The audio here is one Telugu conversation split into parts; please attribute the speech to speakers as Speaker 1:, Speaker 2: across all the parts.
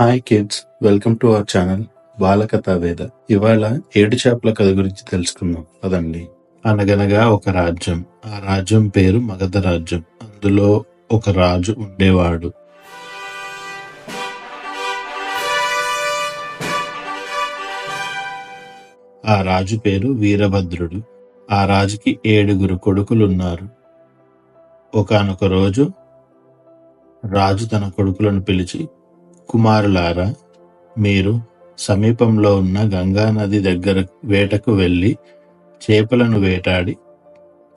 Speaker 1: Hi kids welcome to our channel Balakatha Veda ఇవాళ ఏడు చేపల కథ గురించి తెలుసుకుందాం. పదండి. అనగనగా ఒక రాజ్యం. ఆ రాజ్యం పేరు మగధ రాజ్యం. అందులో ఒక రాజు ఉండేవాడు. ఆ రాజు పేరు వీరభద్రుడు. ఆ రాజుకి ఏడుగురు కొడుకులున్నారు. ఒకానొక రోజు రాజు తన కొడుకులను పిలిచి కుమారులారా మీరు సమీపంలో ఉన్న గంగా నది దగ్గర వేటకు వెళ్ళి చేపలను వేటాడి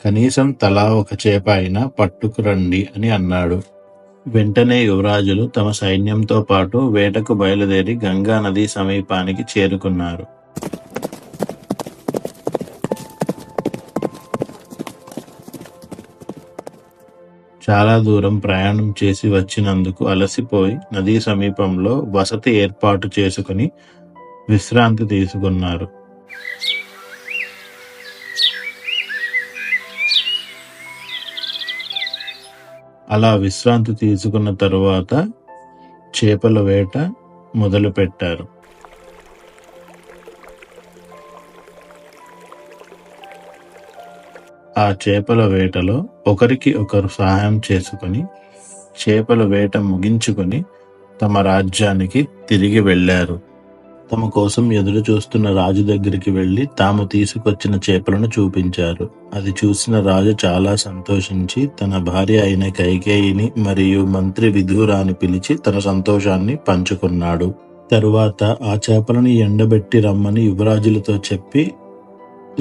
Speaker 1: కనీసం తలా ఒక చేప అయినా పట్టుకురండి అని అన్నాడు. వెంటనే యువరాజులు తమ సైన్యంతో పాటు వేటకు బయలుదేరి గంగా నది సమీపానికి చేరుకున్నారు. చాలా దూరం ప్రయాణం చేసి వచ్చినందుకు అలసిపోయి నదీ సమీపంలో వసతి ఏర్పాటు చేసుకుని విశ్రాంతి తీసుకున్నారు. అలా విశ్రాంతి తీసుకున్న తరువాత చేపల వేట మొదలుపెట్టారు. ఆ చేపల వేటలో ఒకరికి ఒకరు సహాయం చేసుకుని చేపల వేట ముగించుకొని తమ రాజ్యానికి తిరిగి వెళ్ళారు. తమ కోసం ఎదురు చూస్తున్న రాజు దగ్గరికి వెళ్ళి తాము తీసుకొచ్చిన చేపలను చూపించారు. అది చూసిన రాజు చాలా సంతోషించి తన భార్య అయిన కైకేయిని మరియు మంత్రి విధూరాని పిలిచి తన సంతోషాన్ని పంచుకున్నాడు. తరువాత ఆ చేపలను ఎండబెట్టి రమ్మని యువరాజులతో చెప్పి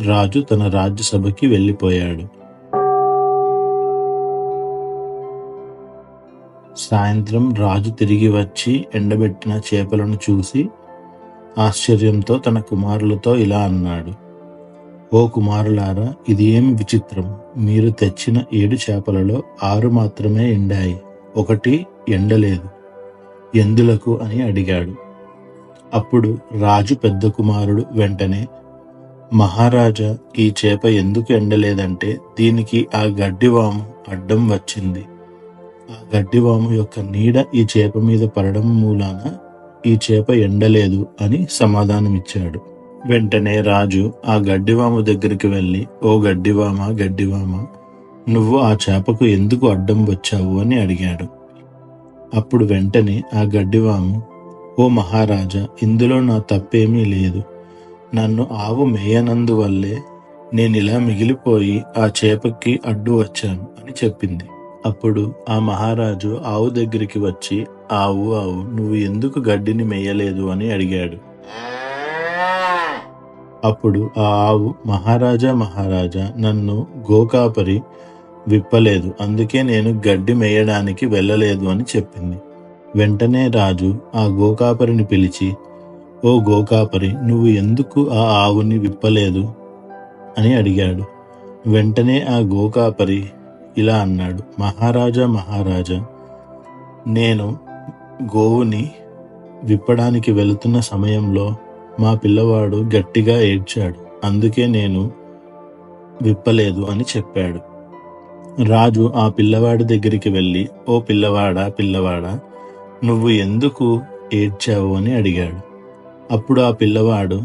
Speaker 1: రాజు తన రాజ్యసభకి వెళ్ళిపోయాడు. సాయంత్రం రాజు తిరిగి వచ్చి ఎండబెట్టిన చేపలను చూసి ఆశ్చర్యంతో తన కుమారులతో ఇలా అన్నాడు. ఓ కుమారులారా ఇది ఏమి విచిత్రం. మీరు తెచ్చిన ఏడు చేపలలో ఆరు మాత్రమే ఎండాయి. ఒకటి ఎండలేదు. ఎందులకు? అని అడిగాడు. అప్పుడు రాజు పెద్ద కుమారుడు వెంటనే మహారాజా ఈ చేప ఎందుకు ఎండలేదంటే దీనికి ఆ గడ్డివాము అడ్డం వచ్చింది. ఆ గడ్డివాము యొక్క నీడ ఈ చేప మీద పడడం మూలాన ఈ చేప ఎండలేదు అని సమాధానమిచ్చాడు. వెంటనే రాజు ఆ గడ్డివాము దగ్గరికి వెళ్ళి ఓ గడ్డివామ గడ్డివామ నువ్వు ఆ చేపకు ఎందుకు అడ్డం వచ్చావు? అని అడిగాడు. అప్పుడు వెంటనే ఆ గడ్డివాము ఓ మహారాజా ఇందులో నా తప్పేమీ లేదు. నన్ను ఆవు మేయనందువల్లే నేనిలా మిగిలిపోయి ఆ చేపకి అడ్డు వచ్చాను అని చెప్పింది. అప్పుడు ఆ మహారాజు ఆవు దగ్గరికి వచ్చి ఆవు ఆవు నువ్వు ఎందుకు గడ్డిని మేయలేదు? అని అడిగాడు. అప్పుడు ఆ ఆవు మహారాజా మహారాజా నన్ను గోకాపరి విప్పలేదు. అందుకే నేను గడ్డి మేయడానికి వెళ్ళలేదు అని చెప్పింది. వెంటనే రాజు ఆ గోకాపరిని పిలిచి ఓ గోకాపరి నువ్వు ఎందుకు ఆ ఆవుని విప్పలేదు? అని అడిగాడు. వెంటనే ఆ గోకాపరి ఇలా అన్నాడు. మహారాజా మహారాజా నేను గోవుని విప్పడానికి వెళుతున్న సమయంలో మా పిల్లవాడు గట్టిగా ఏడ్చాడు. అందుకే నేను విప్పలేదు అని చెప్పాడు. రాజు ఆ పిల్లవాడి దగ్గరికి వెళ్ళి ఓ పిల్లవాడా పిల్లవాడా నువ్వు ఎందుకు ఏడ్చావు? అని అడిగాడు. అప్పుడు ఆ పిల్లవాడు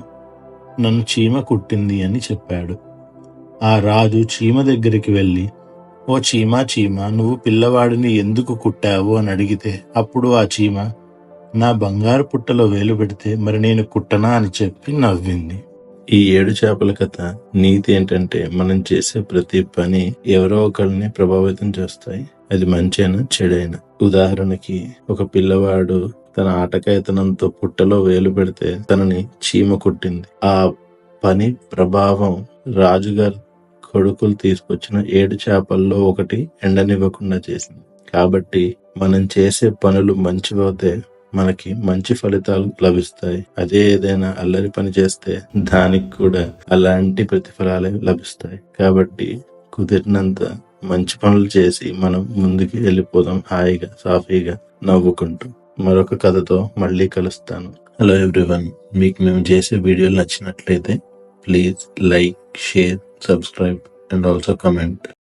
Speaker 1: నన్ను చీమ కుట్టింది అని చెప్పాడు. ఆ రాజు చీమ దగ్గరికి వెళ్ళి ఓ చీమ చీమ నువ్వు పిల్లవాడిని ఎందుకు కుట్టావు? అని అడిగితే అప్పుడు ఆ చీమ నా బంగారు పుట్టలో వేలు పెడితే మరి నేను కుట్టనా? అని చెప్పి నవ్వింది. ఈ ఏడు చేపల కథ నీతి ఏంటంటే మనం చేసే ప్రతి పని ఎవరో ఒకరిని ప్రభావితం చేస్తాయి. అది మంచైనా చెడైనా? ఉదాహరణకి ఒక పిల్లవాడు తన ఆటకాయతనంతో పుట్టలో వేలు పెడితే తనని చీమ కుట్టింది. ఆ పని ప్రభావం రాజుగారు కొడుకులు తీసుకొచ్చిన ఏడు చేపల్లో ఒకటి ఎండనివ్వకుండా చేసింది. కాబట్టి మనం చేసే పనులు మంచివైతే మనకి మంచి ఫలితాలు లభిస్తాయి. అదే ఏదైనా అల్లరి పని చేస్తే దానికి కూడా అలాంటి ప్రతిఫలాలే లభిస్తాయి. కాబట్టి కుదిరినంత మంచి పనులు చేసి మనం ముందుకు వెళ్ళిపోదాం. హాయిగా సాఫీగా నవ్వుకుంటూ. మరొక కథతో మళ్ళీ కలుస్తాను. హలో ఎవ్రీవన్ మీకు మేము చేసే వీడియోలు నచ్చినట్లయితే please like share subscribe and also comment